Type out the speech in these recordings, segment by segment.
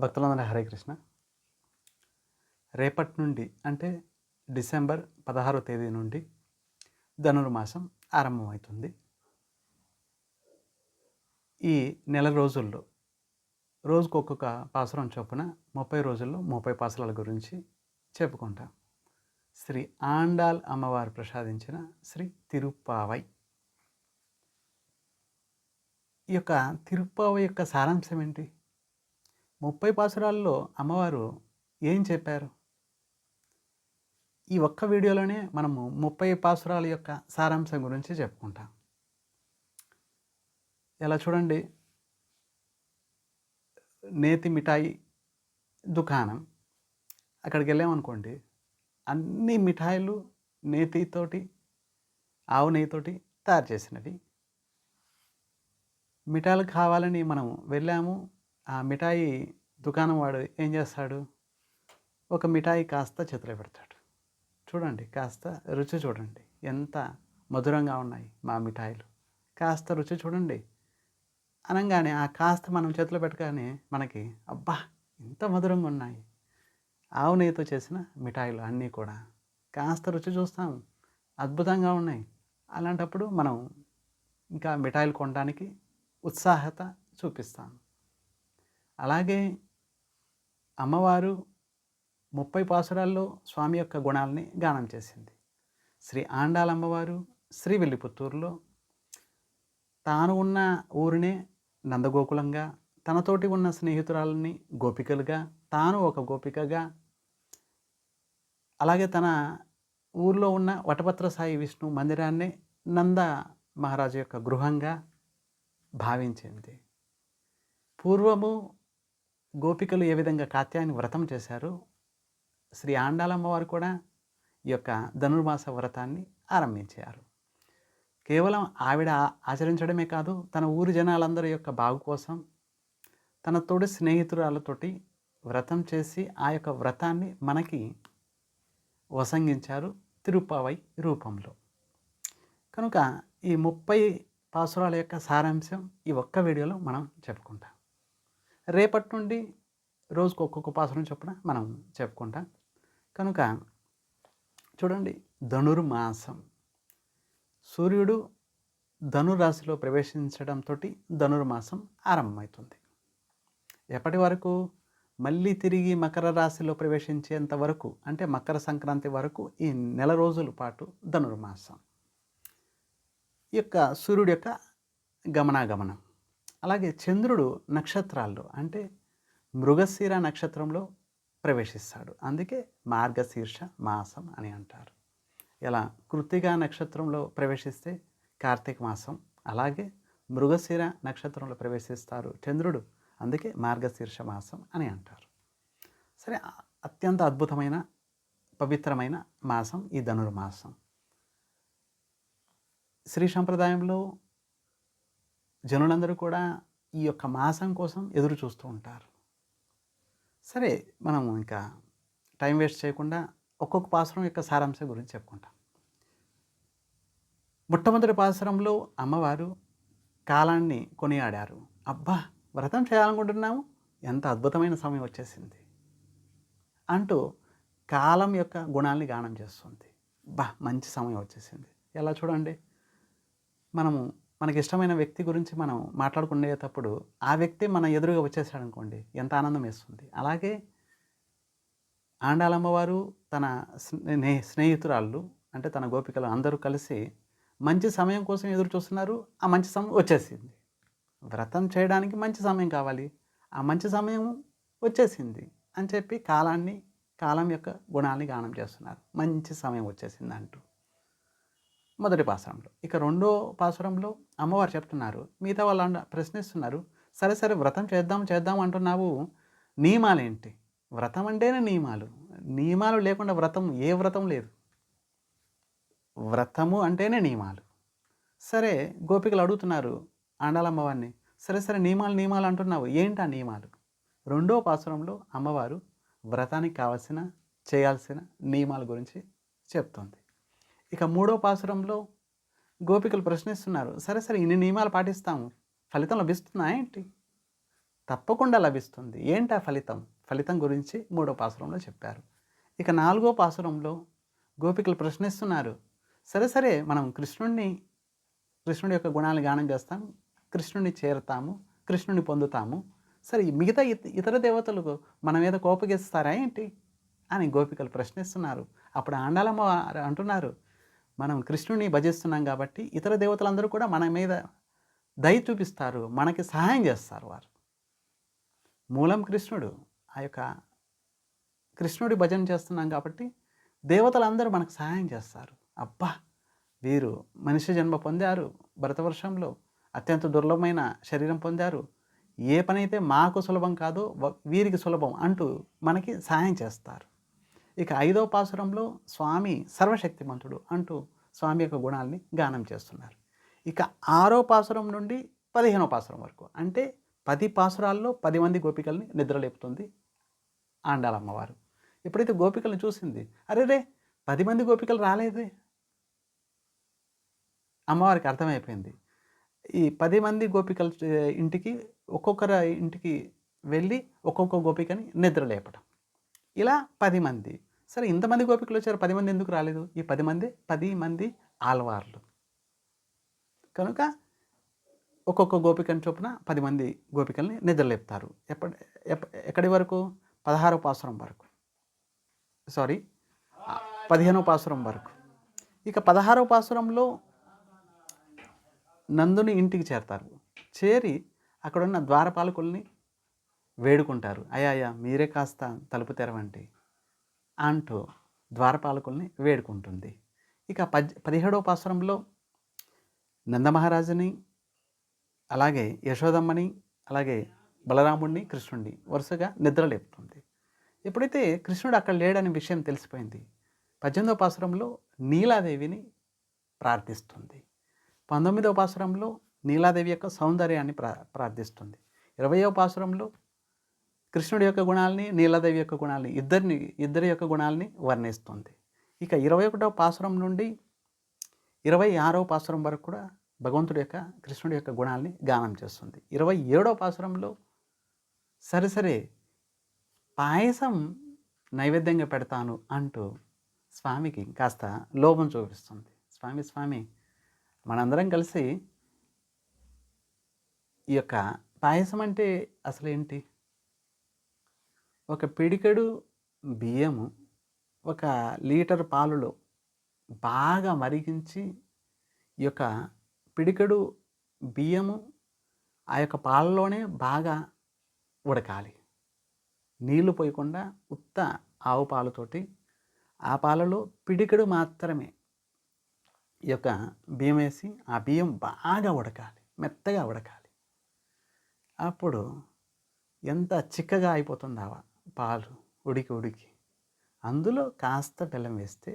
భక్తులందరూ హరే కృష్ణ. రేపటి నుండి అంటే డిసెంబర్ పదహారో తేదీ నుండి ధనుర్మాసం ఆరంభమవుతుంది. ఈ నెల రోజుల్లో రోజుకు ఒక్కొక్క పాసురం చొప్పున ముప్పై రోజుల్లో ముప్పై పాసురాల గురించి చెప్పుకుంటాం. శ్రీ ఆండాల్ అమ్మవారు ప్రసాదించిన శ్రీ తిరుప్పావై. ఈ యొక్క తిరుప్పావై యొక్క సారాంశం ఏంటి? ముప్పై పాసురాల్లో అమ్మవారు ఏం చెప్పారు? ఈ ఒక్క వీడియోలోనే మనము ముప్పై పాసురాల యొక్క సారాంశం గురించి చెప్పుకుంటాం. ఎలా చూడండి? నేతి మిఠాయి దుకాణం. అక్కడికి వెళ్ళామనుకోండి అన్ని మిఠాయిలు నేతితోటి ఆవు నెయ్యితోటి తయారు చేసినవి. మిఠాయిలు కావాలని మనం వెళ్ళాము ఆ మిఠాయి దుకాణం వాడు ఏం చేస్తాడు? ఒక మిఠాయి కాస్త చేతిలో పెడతాడు. చూడండి కాస్త రుచి చూడండి. ఎంత మధురంగా ఉన్నాయి మా మిఠాయిలు. కాస్త రుచి చూడండి. అనగానే ఆ కాస్త మనం చేతిలో పెట్టగానే మనకి అబ్బా ఇంత మధురంగా ఉన్నాయి. ఆవు నెయ్యితో చేసిన మిఠాయిలు అన్నీ కూడా. కాస్త రుచి చూస్తాం. అద్భుతంగా ఉన్నాయి. అలాంటప్పుడు మనం ఇంకా మిఠాయిలు కొనడానికి ఉత్సాహత చూపిస్తాం. అలాగే అమ్మవారు ముప్పై పాసురాల్లో స్వామి యొక్క గుణాలని గానం చేసింది. శ్రీ ఆండాల అమ్మవారు శ్రీ వెల్లిపుత్తూరులో తాను ఉన్న ఊరినే నందగోకులంగా తనతోటి ఉన్న స్నేహితురాలని గోపికలుగా తాను ఒక గోపికగా అలాగే తన ఊర్లో ఉన్న వటపత్ర సాయి విష్ణు మందిరాన్ని నంద మహారాజు యొక్క గృహంగా భావించింది. పూర్వము గోపికలు ఏ విధంగా కాత్యాయని వ్రతం చేశారు? శ్రీ ఆండాలమ్మ వారు కూడా ఈ యొక్క ధనుర్మాస వ్రతాన్ని ఆరంభించారు. కేవలం ఆవిడ ఆచరించడమే కాదు తన ఊరి జనాలందరి యొక్క బాగు కోసం తన తోటి స్నేహితురాలతోటి వ్రతం చేసి ఆ యొక్క వ్రతాన్ని మనకి వసంగించారు తిరుపావై రూపంలో. కనుక ఈ ముప్పై పాసురాల యొక్క సారాంశం ఈ ఒక్క వీడియోలో మనం చెప్పుకుంటాం. రేపటి నుండి రోజుకు ఒక్కొక్క పాసురం చొప్పున మనం చెప్పుకుంటాం. కనుక చూడండి ధనుర్మాసం. సూర్యుడు ధనురాశిలో ప్రవేశించడంతో ధనుర్మాసం ఆరంభమవుతుంది ఎప్పటి వరకు? మళ్ళీ తిరిగి మకర రాశిలో ప్రవేశించేంత వరకు అంటే మకర సంక్రాంతి వరకు ఈ నెల రోజుల పాటు ధనుర్మాసం. ఈ యొక్క సూర్యుడి యొక్క గమనాగమనం. అలాగే చంద్రుడు నక్షత్రాల్లో అంటే మృగశిర నక్షత్రంలో ప్రవేశిస్తాడు. అందుకే మార్గశీర్ష మాసం అని అంటారు. ఇలా కృత్తిగా నక్షత్రంలో ప్రవేశిస్తే కార్తీక మాసం అలాగే మృగశిర నక్షత్రంలో ప్రవేశిస్తారు చంద్రుడు అందుకే మార్గశీర్ష మాసం అని అంటారు. సరే అత్యంత అద్భుతమైన పవిత్రమైన మాసం ఈ ధనుర్మాసం. శ్రీ సంప్రదాయంలో జనులందరూ కూడా ఈ యొక్క మాసం కోసం ఎదురు చూస్తూ ఉంటారు. సరే మనం ఇంకా టైం వేస్ట్ చేయకుండా ఒక్కొక్క పాసురం యొక్క సారాంశం గురించి చెప్పుకుంటాం. మొట్టమొదటి పాసురంలో అమ్మవారు కాలాన్ని కొనియాడారు. అబ్బా వ్రతం చేయాలనుకుంటున్నాము? ఎంత అద్భుతమైన సమయం వచ్చేసింది. అంటూ కాలం యొక్క గుణాల్ని గానం చేస్తుంది. బా మంచి సమయం వచ్చేసింది. ఎలా చూడండి? మనము మనకి ఇష్టమైన వ్యక్తి గురించి మనం మాట్లాడుకునేటప్పుడు ఆ వ్యక్తి మన ఎదురుగా వచ్చేసాడు అనుకోండి ఎంత ఆనందం వేస్తుంది. అలాగే ఆండాలమ్మవారు తన స్నే స్నేహితురాళ్ళు అంటే తన గోపికలు అందరూ కలిసి మంచి సమయం కోసం ఎదురు చూస్తున్నారు ఆ మంచి సమయం వచ్చేసింది. వ్రతం చేయడానికి మంచి సమయం కావాలి ఆ మంచి సమయం వచ్చేసింది అని చెప్పి కాలాన్ని కాలం యొక్క గుణాన్ని గానం చేస్తున్నారు. మంచి సమయం వచ్చేసింది అంటూ మొదటి పాసురంలో. ఇక రెండో పాసురంలో అమ్మవారు చెప్తున్నారు మిగతా వాళ్ళు ప్రశ్నిస్తున్నారు సరే సరే వ్రతం చేద్దాం చేద్దాం అంటున్నావు నియమాలేంటి? వ్రతం అంటేనే నియమాలు. నియమాలు లేకుండా వ్రతం ఏ వ్రతం లేదు. వ్రతము అంటేనే నియమాలు. సరే గోపికలు అడుగుతున్నారు ఆండాలమ్మవారిని సరే సరే నియమాలు నియమాలు అంటున్నావు ఏంటి ఆ నియమాలు? రెండో పాసురంలో అమ్మవారు వ్రతానికి కావలసిన చేయాల్సిన నియమాల గురించి చెప్తుంది. ఇక మూడో పాసురంలో గోపికలు ప్రశ్నిస్తున్నారు సరే సరే ఇన్ని నియమాలు పాటిస్తాము. ఫలితం లభిస్తుందా ఏంటి? తప్పకుండా లభిస్తుంది. ఏంటి ఆ ఫలితం? ఫలితం గురించి మూడో పాసురంలో చెప్పారు. ఇక నాలుగో పాసురంలో గోపికలు ప్రశ్నిస్తున్నారు సరే సరే మనం కృష్ణుడిని కృష్ణుడి యొక్క గుణాలు గానం చేస్తాం కృష్ణుడిని చేరుతాము కృష్ణుడిని పొందుతాము సరే మిగతా ఇతర దేవతలకు మన మీద కోపగిస్తారా ఏంటి? అని గోపికలు ప్రశ్నిస్తున్నారు. అప్పుడు ఆండాలమ్మ అంటున్నారు మనం కృష్ణుడిని భజిస్తున్నాం కాబట్టి ఇతర దేవతలందరూ కూడా మన మీద దయ చూపిస్తారు మనకి సహాయం చేస్తారు వారు. మూలం కృష్ణుడు ఆ యొక్క కృష్ణుడి భజన చేస్తున్నాం కాబట్టి దేవతలందరూ మనకు సహాయం చేస్తారు. అబ్బా! వీరు మనిషి జన్మ పొందారు భరతవర్షంలో అత్యంత దుర్లభమైన శరీరం పొందారు. ఏ పనైతే మాకు సులభం కాదో వ- వీరికి సులభం అంటూ మనకి సహాయం చేస్తారు. ఇక ఐదో పాసురంలో స్వామి సర్వశక్తిమంతుడు అంటూ స్వామి యొక్క గుణాలని గానం చేస్తున్నారు. ఇక ఆరో పాసురం నుండి పదిహేనో పాసురం వరకు అంటే పది పాసురాల్లో పది మంది గోపికల్ని నిద్రలేపుతుంది ఆండాలమ్మవారు. ఎప్పుడైతే గోపికలను చూసింది అరే రే పది మంది గోపికలు రాలేదే. అమ్మవారికి అర్థమైపోయింది. ఈ పది మంది గోపికల ఇంటికి ఒక్కొక్కరి ఇంటికి వెళ్ళి ఒక్కొక్క గోపికని నిద్రలేపడం ఇలా పది మంది సరే ఇంతమంది గోపికలు వచ్చారు పది మంది ఎందుకు రాలేదు? ఈ పది మంది పది మంది ఆల్వార్లు కనుక ఒక్కొక్క గోపికని చొప్పున పది మంది గోపికల్ని నిద్రలేపుతారు. ఎప్పటి ఎక్కడి వరకు? పదహారో పాసురం వరకు. సారీ పదిహేనో పాసురం వరకు. ఇక పదహారో పాసురంలో నందుని ఇంటికి చేరతారు. చేరి అక్కడున్న ద్వారపాలకుల్ని వేడుకుంటారు. అయ్యా అయ్యా మీరే కాస్త తలుపు తెరవండి. అంటూ ద్వారపాలకుల్ని వేడుకుంటుంది. ఇక పద్ పదిహేడవ పాసురంలో నందమహారాజుని అలాగే యశోదమ్మని అలాగే బలరాముడిని కృష్ణుడిని వరుసగా నిద్రలేపుతుంది ఎప్పుడైతే కృష్ణుడు అక్కడ లేడని విషయం తెలిసిపోయింది పద్దెనిమిదవ పాసురంలో నీలాదేవిని ప్రార్థిస్తుంది. పంతొమ్మిదవ పాసురంలో నీలాదేవి యొక్క సౌందర్యాన్ని ప్రా ప్రార్థిస్తుంది. ఇరవయో పాసురంలో కృష్ణుడి యొక్క గుణాలని నీలాదేవి యొక్క గుణాలని ఇద్దరిని ఇద్దరి యొక్క గుణాలని వర్ణిస్తుంది. ఇక ఇరవై ఒకటవ పాసురం నుండి ఇరవై ఆరవ పాసురం వరకు కూడా భగవంతుడి యొక్క కృష్ణుడి యొక్క గుణాలని గానం చేస్తుంది. ఇరవై ఏడవ పాసురంలో సరే సరే పాయసం నైవేద్యంగా పెడతాను అంటూ స్వామికి కాస్త లోభం చూపిస్తుంది. స్వామి స్వామి మనందరం కలిసి ఈ యొక్క పాయసం అంటే అసలు ఏంటి ఒక పిడికెడు బియ్యము ఒక లీటర్ పాలలో బాగా మరిగించి ఈ యొక్క పిడికెడు బియ్యము ఆ యొక్క పాలలోనే బాగా ఉడకాలి. నీళ్ళు పోయకుండా ఉత్త ఆవు పాలతోటి ఆ పాలలో పిడికెడు మాత్రమే ఈ యొక్క బియ్యం వేసి ఆ బియ్యం బాగా ఉడకాలి మెత్తగా ఉడకాలి. అప్పుడు ఎంత చిక్కగా అయిపోతుందావా? పాలు ఉడికి ఉడికి. అందులో కాస్త బెల్లం వేస్తే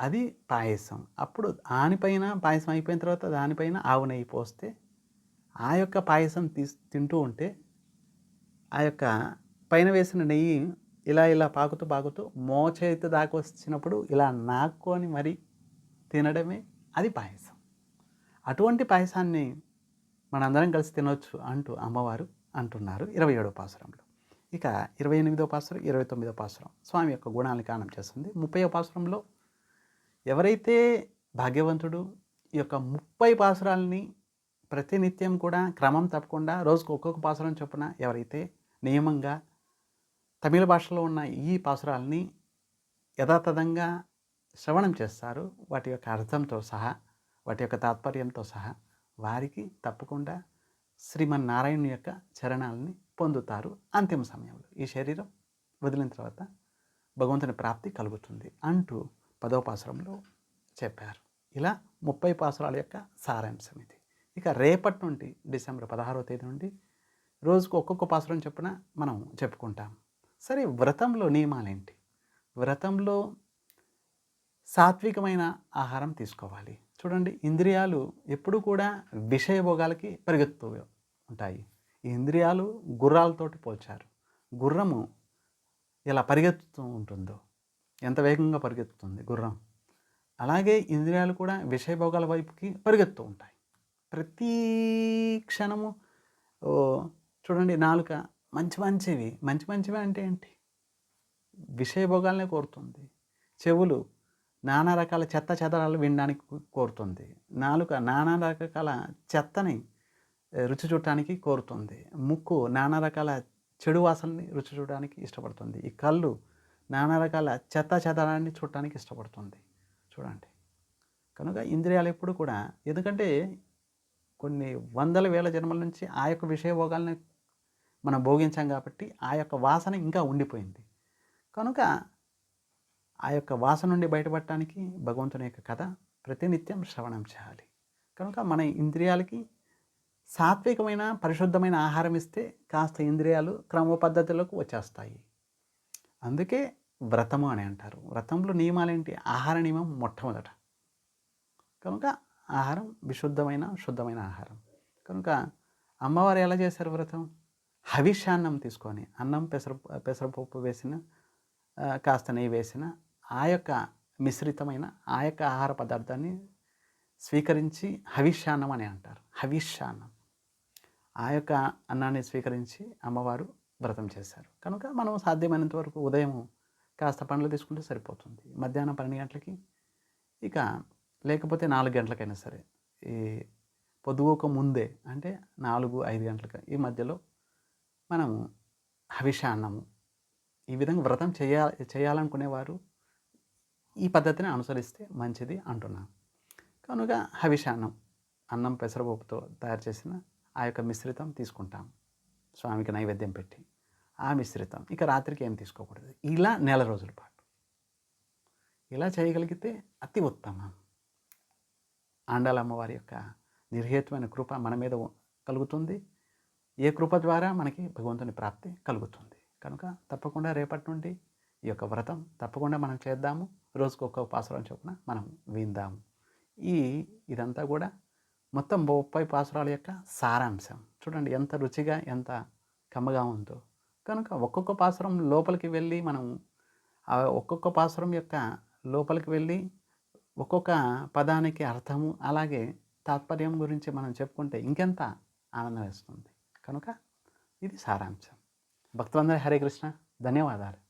అది పాయసం. అప్పుడు దానిపైన పాయసం అయిపోయిన తర్వాత దానిపైన ఆవు నెయ్యి పోస్తే ఆ యొక్క పాయసం తీసి తింటూ ఉంటే ఆ యొక్క పైన వేసిన నెయ్యి ఇలా ఇలా పాకుతూ పాకుతూ మోచేతి దాకా వచ్చినప్పుడు ఇలా నాక్కొని మరి తినడమే అది పాయసం. అటువంటి పాయసాన్ని మనందరం కలిసి తినవచ్చు అంటూ అమ్మవారు అంటున్నారు ఇరవై ఏడో పాసురంలో. ఇక ఇరవై ఎనిమిదో పాసురం ఇరవై తొమ్మిదో పాసురం స్వామి యొక్క గుణాలను కానం చేస్తుంది. ముప్పై పాసురంలో ఎవరైతే భాగ్యవంతుడు ఈ యొక్క ముప్పై పాసురాలని ప్రతినిత్యం కూడా క్రమం తప్పకుండా రోజుకు ఒక్కొక్క పాసురం చొప్పున ఎవరైతే నియమంగా తమిళ భాషలో ఉన్న ఈ పాసురాలని యథాతథంగా శ్రవణం చేస్తారు వాటి యొక్క అర్థంతో సహా వాటి యొక్క తాత్పర్యంతో సహా వారికి తప్పకుండా శ్రీమన్నారాయణ యొక్క చరణాలని పొందుతారు అంతిమ సమయంలో. ఈ శరీరం వదిలిన తర్వాత భగవంతుని ప్రాప్తి కలుగుతుంది అంటూ పదవ పాసురంలో చెప్పారు. ఇలా ముప్పై పాసురాల యొక్క సారాంశం ఇది. ఇక రేపటి నుండి డిసెంబర్ పదహారవ తేదీ నుండి రోజుకు ఒక్కొక్క పాసురం చొప్పున మనం చెప్పుకుంటాం. సరే వ్రతంలో నియమాలేంటి? వ్రతంలో సాత్వికమైన ఆహారం తీసుకోవాలి. చూడండి ఇంద్రియాలు ఎప్పుడు కూడా విషయభోగాలకి పరిగెత్తు ఉంటాయి. ఇంద్రియాలు గుర్రాలతోటి పోల్చారు. గుర్రము ఎలా పరిగెత్తుతూ ఉంటుందో ఎంత వేగంగా పరిగెత్తుతుంది గుర్రం. అలాగే ఇంద్రియాలు కూడా విషయభోగాల వైపుకి పరిగెత్తూ ఉంటాయి. ప్రతి క్షణము చూడండి నాలుక మంచి మంచివి. మంచి మంచివి అంటే ఏంటి? విషయభోగాలనే కోరుతుంది. చెవులు నానా రకాల చెత్త చెదరాలు వినడానికి కోరుతుంది. నాలుక నానా రకాల చెత్తని రుచి చూడటానికి కోరుతుంది. ముక్కు నానా రకాల చెడు వాసనని రుచి చూడడానికి ఇష్టపడుతుంది. ఈ కళ్ళు నానా రకాల చెత్త చెదరాన్ని చూడటానికి ఇష్టపడుతుంది. చూడండి. కనుక ఇంద్రియాలు ఎప్పుడు కూడా ఎందుకంటే కొన్ని వందల వేల జన్మల నుంచి ఆ యొక్క విషయభోగాల్ని మనం భోగించాం కాబట్టి ఆ యొక్క వాసన ఇంకా ఉండిపోయింది. కనుక ఆ యొక్క వాసన నుండి బయటపడటానికి భగవంతుని యొక్క కథ ప్రతినిత్యం శ్రవణం చేయాలి. కనుక మన ఇంద్రియాలకి సాత్వికమైన పరిశుద్ధమైన ఆహారం ఇస్తే కాస్త ఇంద్రియాలు క్రమ పద్ధతిలోకి వచ్చేస్తాయి. అందుకే వ్రతము అని అంటారు. వ్రతంలో నియమాలేంటి? ఆహార నియమం మొట్టమొదట. కనుక ఆహారం విశుద్ధమైన శుద్ధమైన ఆహారం. కనుక అమ్మవారు ఎలా చేశారు వ్రతం? హవిష్యాన్నం తీసుకొని అన్నం పెసర పెసరపప్పు వేసిన కాస్త నెయ్యి వేసిన ఆ యొక్క మిశ్రితమైన ఆ యొక్క ఆహార పదార్థాన్ని స్వీకరించి హవిష్యాన్నం అని అంటారు. హవిష్యాన్నం ఆ యొక్క అన్నాన్ని స్వీకరించి అమ్మవారు వ్రతం చేశారు. కనుక మనం సాధ్యమైనంత వరకు ఉదయం కాస్త పండ్లు తీసుకుంటే సరిపోతుంది. మధ్యాహ్నం పన్నెండు గంటలకి ఇక లేకపోతే నాలుగు గంటలకైనా సరే ఈ పొద్దుగోక ముందే అంటే నాలుగు ఐదు గంటలకి ఈ మధ్యలో మనము హవిషాన్నము ఈ విధంగా వ్రతం చేయ చేయాలనుకునేవారు ఈ పద్ధతిని అనుసరిస్తే మంచిది అంటున్నాను. కనుక హవిషాన్నం అన్నం పెసరపప్పుతో తయారు చేసిన ఆ యొక్క మిశ్రితం తీసుకుంటాం. స్వామికి నైవేద్యం పెట్టి ఆ మిశ్రితం. ఇక రాత్రికి ఏం తీసుకోకూడదు. ఇలా నెల రోజుల పాటు. ఇలా చేయగలిగితే అతి ఉత్తమం. ఆండాల అమ్మవారి యొక్క నిర్హేతుమైన కృప మన మీద కలుగుతుంది. ఏ కృప ద్వారా మనకి భగవంతుని ప్రాప్తి కలుగుతుంది. కనుక తప్పకుండా రేపటి నుండి ఈ యొక్క వ్రతం తప్పకుండా మనం చేద్దాము. రోజుకు ఒక్క చొప్పున మనం విందాము. ఈ ఇదంతా కూడా మొత్తం ముప్పై పాసురాల యొక్క సారాంశం. చూడండి ఎంత రుచిగా ఎంత కమ్మగా ఉందో. కనుక ఒక్కొక్క పాసురం లోపలికి వెళ్ళి మనం ఒక్కొక్క పాసురం యొక్క లోపలికి వెళ్ళి ఒక్కొక్క పదానికి అర్థము అలాగే తాత్పర్యం గురించి మనం చెప్పుకుంటే ఇంకెంత ఆనందం వేస్తుంది. కనుక ఇది సారాంశం. భక్తులందరూ హరే కృష్ణ. ధన్యవాదాలు.